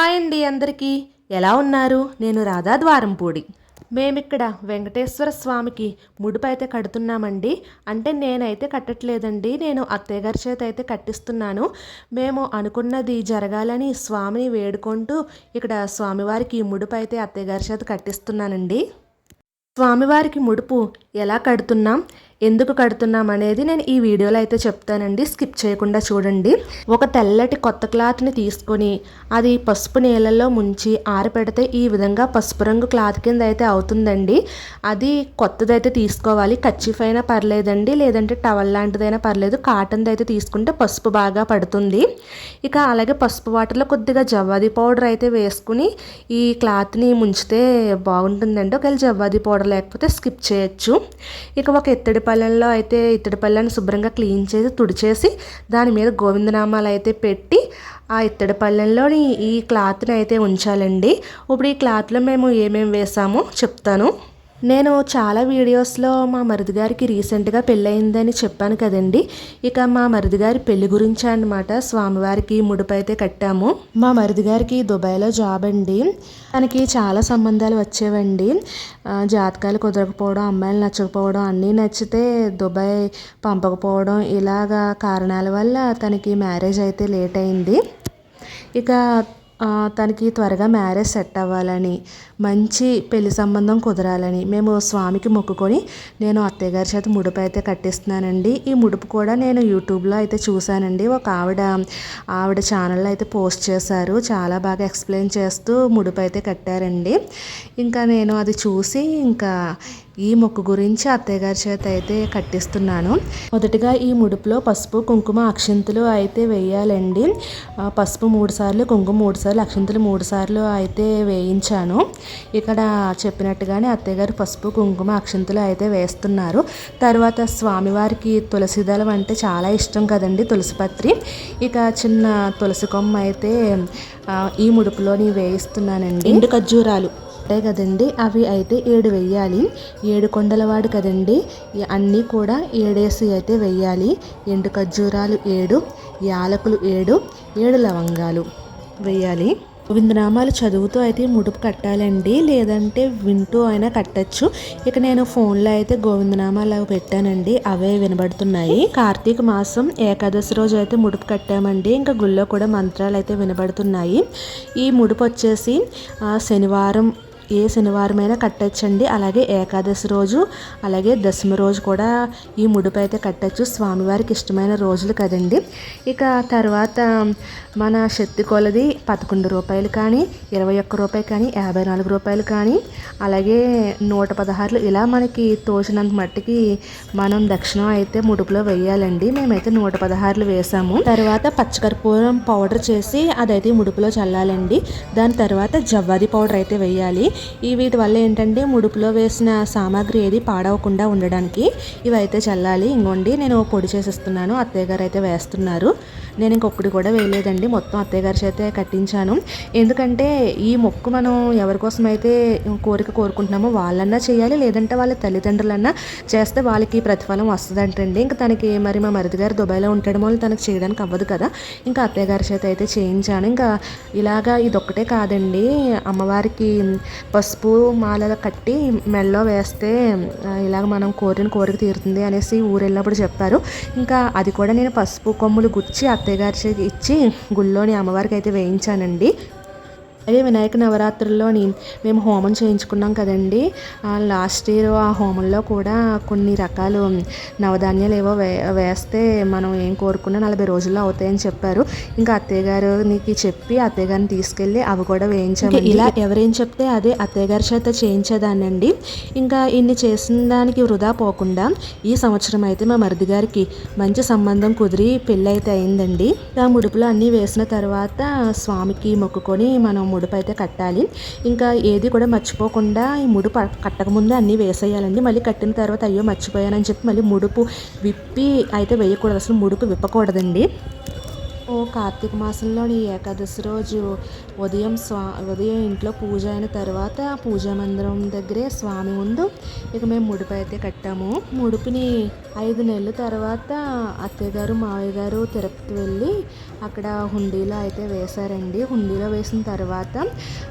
Hi అండి అందరికీ. ఎలా ఉన్నారు? నేను రాధా ద్వారంపూడి. మేమిక్కడ వెంకటేశ్వర స్వామికి ముడుపు అయితే కడుతున్నామండి. అంటే నేనైతే కట్టట్లేదండి. నేను అత్తయ్య గారి చేత అయితే కట్టిస్తున్నాను. మేము అనుకున్నది జరగాలని స్వామిని వేడుకుంటూ ఇక్కడ స్వామివారికి ముడుపు అయితే అత్తయ్య గారి చేత కట్టిస్తున్నానండి. స్వామివారికి ముడుపు ఎలా కడుతున్నాం? ఎందుకు కడుతున్నాం అనేది నేను ఈ వీడియోలో అయితే చెప్తానండి. స్కిప్ చేయకుండా చూడండి. ఒక తెల్లటి కొత్త క్లాత్ని తీసుకొని అది పసుపు నీళ్ళల్లో ముంచి ఆరపెడితే ఈ విధంగా పసుపు రంగు క్లాత్ కింద అయితే అవుతుందండి. అది కొత్తదైతే తీసుకోవాలి. కచ్చిఫ్ అయినా పర్లేదండి. లేదంటే టవల్ లాంటిదైనా పర్లేదు. కాటన్ది అయితే తీసుకుంటే పసుపు బాగా పడుతుంది. ఇక అలాగే పసుపు వాటర్లో కొద్దిగా జవ్వాది పౌడర్ అయితే వేసుకుని ఈ క్లాత్ని ముంచితే బాగుంటుందండి. ఒకవేళ జవ్వాది పౌడర్ లేకపోతే స్కిప్ చేయొచ్చు. ఇక ఒక ఇత్తడి పళ్ళెంలో అయితే ఇత్తడి పళ్ళెని శుభ్రంగా క్లీన్ చేసి తుడిచేసి దాని మీద గోవిందనామాలు అయితే పెట్టి ఆ ఇత్తడి పళ్ళెంలోని ఈ క్లాత్ని అయితే ఉంచాలండి. ఇప్పుడు ఈ క్లాత్లో మేము ఏమేమి వేసామో చెప్తాను. నేను చాలా వీడియోస్లో మా మరిది గారికి రీసెంట్గా పెళ్ళయిందని చెప్పాను కదండి. ఇక మా మరిది గారి పెళ్ళి గురించి అనమాట స్వామివారికి ముడుపు అయితే కట్టాము. మా మరిది గారికి దుబాయ్లో జాబ్ అండి. తనకి చాలా సంబంధాలు వచ్చేవండి. జాతకాలు కుదరకపోవడం అమ్మాయిలు నచ్చకపోవడం అన్నీ నచ్చితే దుబాయ్ పంపకపోవడం ఇలాగా కారణాల వల్ల తనకి మ్యారేజ్ అయితే లేట్ అయింది. ఇక తనకి త్వరగా మ్యారేజ్ సెట్ అవ్వాలని మంచి పెళ్ళి సంబంధం కుదరాలని మేము స్వామికి మొక్కుకొని నేను అత్తయ్య గారి చేత ముడుపు అయితే కట్టిస్తున్నానండి. ఈ ముడుపు కూడా నేను యూట్యూబ్లో అయితే చూశానండి. ఒక ఆవిడ ఆవిడ ఛానల్లో అయితే పోస్ట్ చేశారు. చాలా బాగా ఎక్స్ప్లెయిన్ చేస్తూ ముడుపు అయితే కట్టారండి. ఇంకా నేను అది చూసి ఇంకా ఈ మొక్కు గురించి అత్తయ్య గారి చేత అయితే కట్టిస్తున్నాను. మొదటిగా ఈ ముడుపులో పసుపు కుంకుమ అక్షింతలు అయితే వేయాలండి. పసుపు మూడు సార్లు కుంకుమ మూడు సార్లు అక్షింతలు మూడు సార్లు అయితే వేయించాను. ఇక్కడ చెప్పినట్టుగానే అత్తయ్య గారు పసుపు కుంకుమ అక్షింతలు అయితే వేస్తున్నారు. తర్వాత స్వామివారికి తులసిదళం అంటే చాలా ఇష్టం కదండి తులసి పత్రి. ఇక చిన్న తులసి కొమ్మ అయితే ఈ ముడుపులోని వేయిస్తున్నానండి. ఎండు ఖర్జూరాలు. ఉంటాయి కదండి అవి అయితే ఏడు వెయ్యాలి. ఏడు కొండలవాడు కదండి అన్నీ కూడా ఏడేసి అయితే వెయ్యాలి. ఎండు ఖర్జూరాలు ఏడు యాలకులు ఏడు ఏడు లవంగాలు వేయాలి గోవిందనామాలు చదువుతూ అయితే ముడుపు కట్టాలండి లేదంటే వింటూ అయినా కట్టచ్చు. ఇక నేను ఫోన్లో అయితే గోవిందనామాలు అవి పెట్టానండి అవే వినబడుతున్నాయి. కార్తీక మాసం ఏకాదశి రోజు అయితే ముడుపు కట్టామండి ఇంకా గుళ్ళో కూడా మంత్రాలు అయితే వినబడుతున్నాయి. ఈ ముడుపు వచ్చేసి శనివారం ఏ శనివారమైనా కట్టచ్చండి. అలాగే ఏకాదశి రోజు అలాగే దశమి రోజు కూడా ఈ ముడుపు అయితే కట్టచ్చు. స్వామివారికి ఇష్టమైన రోజులు కదండి. ఇక తర్వాత మన శక్తి కొలది పదకొండు రూపాయలు కానీ ఇరవై ఒక్క రూపాయి కానీ యాభై నాలుగు రూపాయలు కానీ అలాగే నూట పదహారులు ఇలా మనకి తోచినంత మట్టికి మనం దక్షిణం అయితే ముడుపులో వేయాలండి. మేమైతే నూట పదహారులు వేసాము. తర్వాత పచ్చకర్పూరం పౌడర్ చేసి అదైతే ముడుపులో చల్లాలండి. దాని తర్వాత జవ్వాది పౌడర్ అయితే వేయాలి. ఈ వీటి వల్ల ఏంటంటే ముడుపులో వేసిన సామాగ్రి ఏది పాడవకుండా ఉండడానికి ఇవైతే చల్లాలి. ఇంకోండి నేను పొడి చేసేస్తున్నాను. అత్తయ్య గారు అయితే వేస్తున్నారు. నేను ఇంకొకటి కూడా వేయలేదండి. మొత్తం అత్తయ్య గారి చేతే కట్టించాను. ఎందుకంటే ఈ మొక్కు మనం ఎవరికోసం అయితే కోరిక కోరుకుంటున్నామో వాళ్ళన్నా చేయాలి లేదంటే వాళ్ళ తల్లిదండ్రులన్నా చేస్తే వాళ్ళకి ప్రతిఫలం వస్తుందంటండి. ఇంకా తనకి మరి మా మరిది గారు దుబాయ్లో ఉండడం వల్ల తనకు చేయడానికి అవ్వదు కదా. ఇంకా అత్తయ్య గారి చేత అయితే చేయించాను. ఇంకా ఇలాగా ఇదొక్కటే కాదండి. అమ్మవారికి పసుపు మాలలు కట్టి మెల్లో వేస్తే ఇలాగ మనం కోరిన కోరిక తీరుతుంది అనేసి ఊరు వెళ్ళినప్పుడు చెప్పారు. ఇంకా అది కూడా నేను పసుపు కొమ్ములు గుచ్చి అత్తయ్య గారి ఇచ్చి గుళ్ళోని అమ్మవారికి అయితే వేయించానండి. అదే వినాయక నవరాత్రుల్లోని మేము హోమం చేయించుకున్నాం కదండి. లాస్ట్ ఇయర్ ఆ హోమంలో కూడా కొన్ని రకాలు నవధాన్యాలు ఏవో వే వేస్తే మనం ఏం కోరుకున్నా నలభై రోజుల్లో అవుతాయని చెప్పారు. ఇంకా అత్తయ్య గారికి చెప్పి అత్తయ్య గారిని తీసుకెళ్ళి అవి కూడా వేయించాము ఇలా ఎవరేం చెప్తే అదే అత్తయ్య గారి చేత చేయించేదానండి ఇంకా ఇన్ని చేసిన దానికి వృధా పోకుండా ఈ సంవత్సరం అయితే మా మరిది గారికి మంచి సంబంధం కుదిరి పెళ్ళి అయితే అయిందండి. ఆ ముడుపులు అన్నీ వేసిన తర్వాత స్వామికి మొక్కుకొని మనం ముడుపు అయితే కట్టాలి. ఇంకా ఏది కూడా మర్చిపోకుండా ఈ ముడుపు కట్టకముందే అన్నీ వేసేయాలండి. మళ్ళీ కట్టిన తర్వాత అయ్యో మర్చిపోయానని చెప్పి మళ్ళీ ముడుపు విప్పి అయితే వేయకూడదు. అసలు ముడుపు విప్పకూడదండి. కార్తీక మాసంలోని ఏకాదశి రోజు ఉదయం స్వా ఉదయం ఇంట్లో పూజ అయిన తర్వాత పూజా మందిరం దగ్గరే స్వామి ముందు ఇక మేము ముడుపు అయితే కట్టాము. ముడుపుని ఐదు నెలల తర్వాత అత్తయ్య గారు మావయ్య గారు తిరుపతి వెళ్ళి అక్కడ హుండీలో అయితే వేశారండి. హుండీలో వేసిన తర్వాత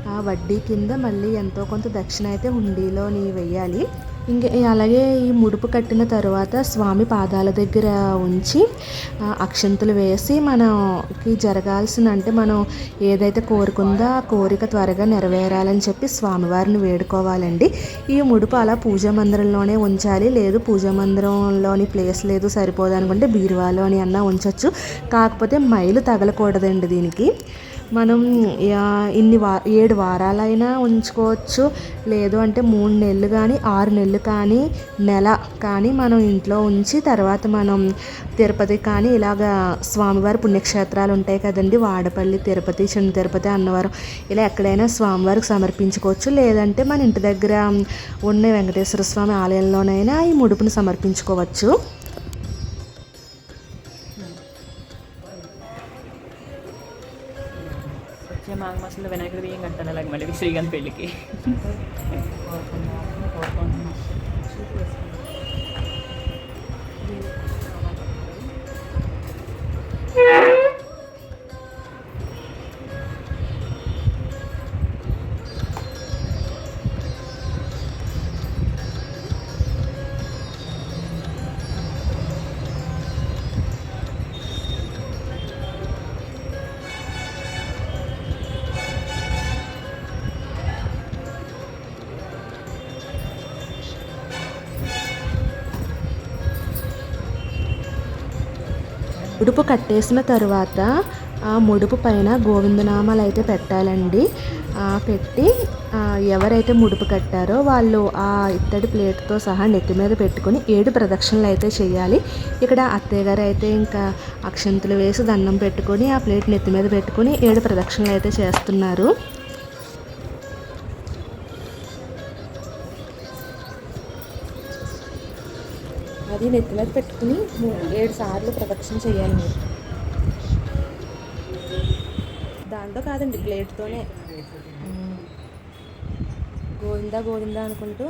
ఆ వడ్డీ కింద మళ్ళీ ఎంతో కొంత దక్షిణ అయితే హుండీలోని వెయ్యాలి ఇంక అలాగే ఈ ముడుపు కట్టిన తర్వాత స్వామి పాదాల దగ్గర ఉంచి అక్షంతులు అక్షంతలు వేసి మనకి జరగాల్సిన అంటే మనం ఏదైతే కోరుకుందో ఆ కోరిక త్వరగా నెరవేరాలని చెప్పి స్వామివారిని వేడుకోవాలండి. ఈ ముడుపు అలా పూజా మందిరంలోనే ఉంచాలి. లేదు పూజా మందిరంలోని ప్లేస్ లేదు సరిపోదు అనుకుంటే బీరువాలోని అన్నా ఉంచవచ్చు కాకపోతే మైలు తగలకూడదండి దీనికి. మనం ఇన్ని వా ఏడు వారాలైనా ఉంచుకోవచ్చు. లేదు అంటే మూడు నెలలు కానీ ఆరు నెలలు కానీ నెల కానీ మనం ఇంట్లో ఉంచి తర్వాత మనం తిరుపతి కానీ ఇలాగా స్వామివారి పుణ్యక్షేత్రాలు ఉంటాయి కదండి. వాడపల్లి తిరుపతి చిన్న తిరుపతి అన్నవరం. ఇలా ఎక్కడైనా స్వామివారికి సమర్పించుకోవచ్చు. లేదంటే మన ఇంటి దగ్గర ఉన్న వెంకటేశ్వర స్వామి ఆలయంలోనైనా ఈ ముడుపుని సమర్పించుకోవచ్చు. వచ్చే మాఘ మాసంలో వినాయకుడి బియ్యం కట్టాను అలాగే మళ్ళీ శ్రీకాంత్ పెళ్ళికి ఉడుపు కట్టేసిన తర్వాత ఆ ముడుపు పైన గోవిందనామాలు అయితే పెట్టాలండి పెట్టి ఎవరైతే ముడుపు కట్టారో వాళ్ళు ఆ ఇత్తడి ప్లేట్తో సహా నెత్తి మీద పెట్టుకొని ఏడు ప్రదక్షిణలు అయితే చేయాలి. ఇక్కడ అత్తయ్య గారు అయితే ఇంకా అక్షంతులు వేసి దండం పెట్టుకొని ఆ ప్లేట్ నెత్తి మీద పెట్టుకొని ఏడు ప్రదక్షిణలు అయితే చేస్తున్నారు. అది నెత్తి మీద పెట్టుకుని ఏడు సార్లు ప్రదక్షిణ చేయాలి మీరు. దాంతో కాదండి ప్లేట్తోనే గోవిందా గోవిందా అనుకుంటూ.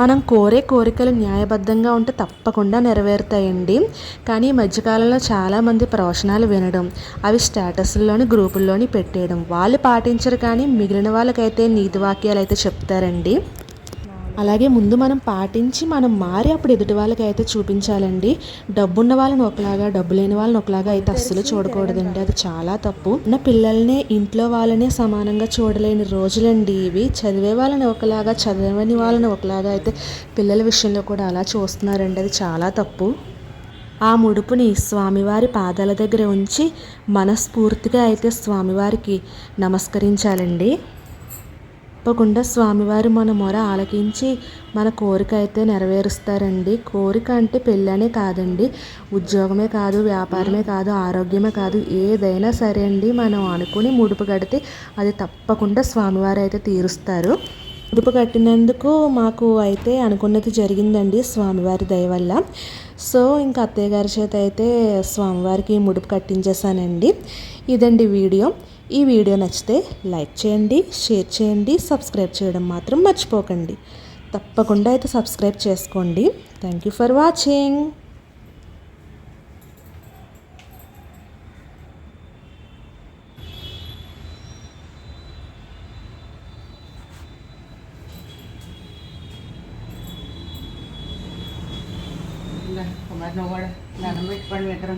మనం కోరే కోరికలు న్యాయబద్ధంగా ఉంటే తప్పకుండా నెరవేరుతాయండి. కానీ ఈ మధ్యకాలంలో చాలామంది ప్రవచనాలు వినడం అవి స్టేటస్లోని గ్రూపుల్లోని పెట్టేయడం వాళ్ళు పాటించరు కానీ మిగిలిన వాళ్ళకైతే నీతి వాక్యాలు అయితే చెప్తారండి. అలాగే ముందు మనం పాటించి మనం మారి అప్పుడు ఎదుటి వాళ్ళకి అయితే చూపించాలండి. డబ్బున్న వాళ్ళని ఒకలాగా డబ్బు లేని వాళ్ళని ఒకలాగా అయితే అస్సలు చూడకూడదండి. అది చాలా తప్పు. ఉన్న పిల్లల్ని ఇంట్లో వాళ్ళనే సమానంగా చూడలేని రోజులండి ఇవి. చదివే వాళ్ళని ఒకలాగా చదవని వాళ్ళని ఒకలాగా అయితే పిల్లల విషయంలో కూడా అలా చూస్తున్నారండి. అది చాలా తప్పు. ఆ ముడుపుని స్వామివారి పాదాల దగ్గర ఉంచి మనస్ఫూర్తిగా అయితే స్వామివారికి నమస్కరించాలండి. తప్పకుండా స్వామివారు మన మొర ఆలకించి మన కోరిక అయితే నెరవేరుస్తారండి. కోరిక అంటే పెళ్ళనే కాదండి. ఉద్యోగమే కాదు వ్యాపారమే కాదు ఆరోగ్యమే కాదు ఏదైనా సరే అండి మనం అనుకుని ముడుపు కడితే అది తప్పకుండా స్వామివారు అయితే తీరుస్తారు. ముడుపు కట్టినందుకు మాకు అయితే అనుకున్నది జరిగిందండి స్వామివారి దయ వల్ల. సో ఇంకా అత్తయ్య గారి చేత అయితే స్వామివారికి ముడుపు కట్టించేసానండి ఇదండి వీడియో. ఈ వీడియో నచ్చితే లైక్ చేయండి షేర్ చేయండి సబ్స్క్రైబ్ చేయడం మాత్రం మర్చిపోకండి. తప్పకుండా అయితే సబ్స్క్రైబ్ చేసుకోండి. Thank you for watching. Kumar నువ్వు కూడా దండం పెట్టుకోండి మీ ఇద్దరం